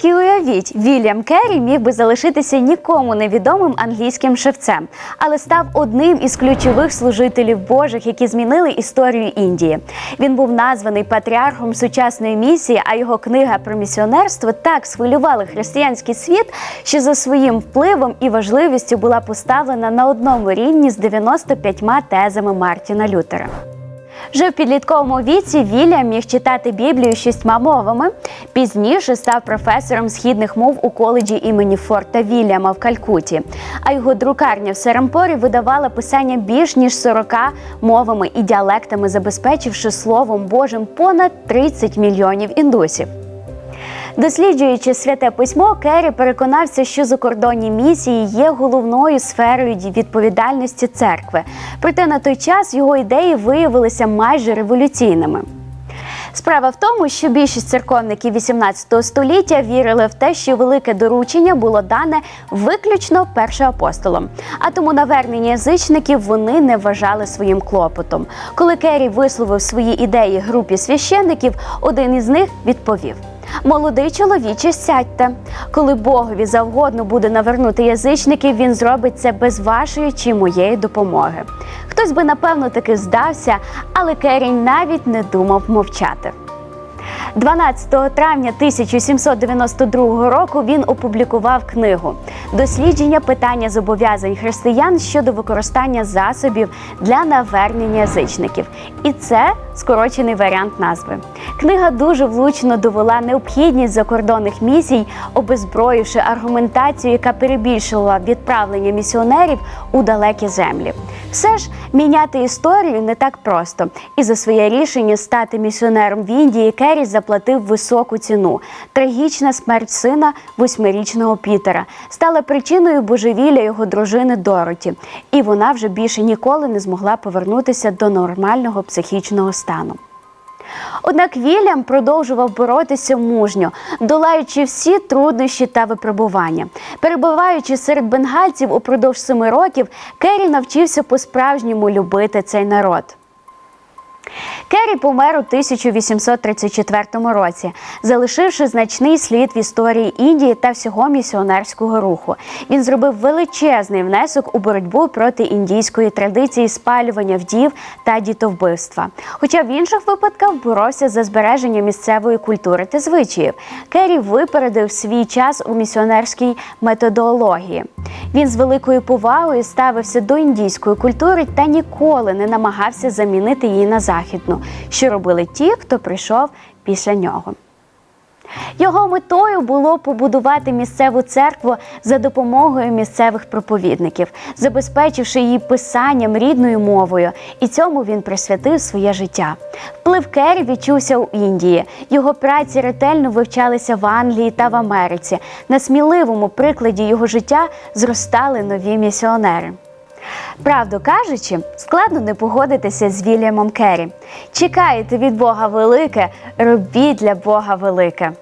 Тільки уявіть, Вільям Керрі міг би залишитися нікому невідомим англійським шевцем, але став одним із ключових служителів Божих, які змінили історію Індії. Він був названий патріархом сучасної місії, а його книга про місіонерство так схвилювала християнський світ, що за своїм впливом і важливістю була поставлена на одному рівні з 95 тезами Мартіна Лютера. Вже в підлітковому віці Вільям міг читати Біблію шістьма мовами. Пізніше став професором східних мов у коледжі імені Форта Вільяма в Калькуті. А його друкарня в Серампорі видавала писання більш ніж 40 мовами і діалектами, забезпечивши словом Божим понад 30 мільйонів індусів. Досліджуючи святе письмо, Керрі переконався, що закордонні місії є головною сферою відповідальності церкви. Проте на той час його ідеї виявилися майже революційними. Справа в тому, що більшість церковників 18 століття вірили в те, що велике доручення було дане виключно першоапостолом. А тому навернення язичників вони не вважали своїм клопотом. Коли Керрі висловив свої ідеї групі священників, один із них відповів. Молодий чоловіче, сядьте. Коли Богові завгодно буде навернути язичників, він зробить це без вашої чи моєї допомоги. Хтось би напевно таки здався, але Керінь навіть не думав мовчати. 12 травня 1792 року він опублікував книгу Дослідження питання зобов'язань християн щодо використання засобів для навернення язичників. І це скорочений варіант назви. Книга дуже влучно довела необхідність закордонних місій, обезброївши аргументацію, яка перебільшила відправлення місіонерів у далекі землі. Все ж міняти історію не так просто, і за своє рішення стати місіонером в Індії Керрі заплатив високу ціну. Трагічна смерть сина восьмирічного Пітера стала причиною божевілля його дружини Дороті, і вона вже більше ніколи не змогла повернутися до нормального психічного стану. Однак Вільям продовжував боротися мужньо, долаючи всі труднощі та випробування. Перебуваючи серед бенгальців упродовж семи років, Керрі навчився по-справжньому любити цей народ. Керрі помер у 1834 році, залишивши значний слід в історії Індії та всього місіонерського руху. Він зробив величезний внесок у боротьбу проти індійської традиції спалювання вдів та дітовбивства. Хоча в інших випадках боровся за збереження місцевої культури та звичаїв. Керрі випередив свій час у місіонерській методології. Він з великою повагою ставився до індійської культури та ніколи не намагався замінити її на західну, що робили ті, хто прийшов після нього. Його метою було побудувати місцеву церкву за допомогою місцевих проповідників, забезпечивши її писанням рідною мовою, і цьому він присвятив своє життя. Вплив Керрі відчувся у Індії. Його праці ретельно вивчалися в Англії та в Америці. На сміливому прикладі його життя зростали нові місіонери. Правду кажучи, складно не погодитися з Вільямом Керрі. Чекаєте від Бога велике, робіть для Бога велике.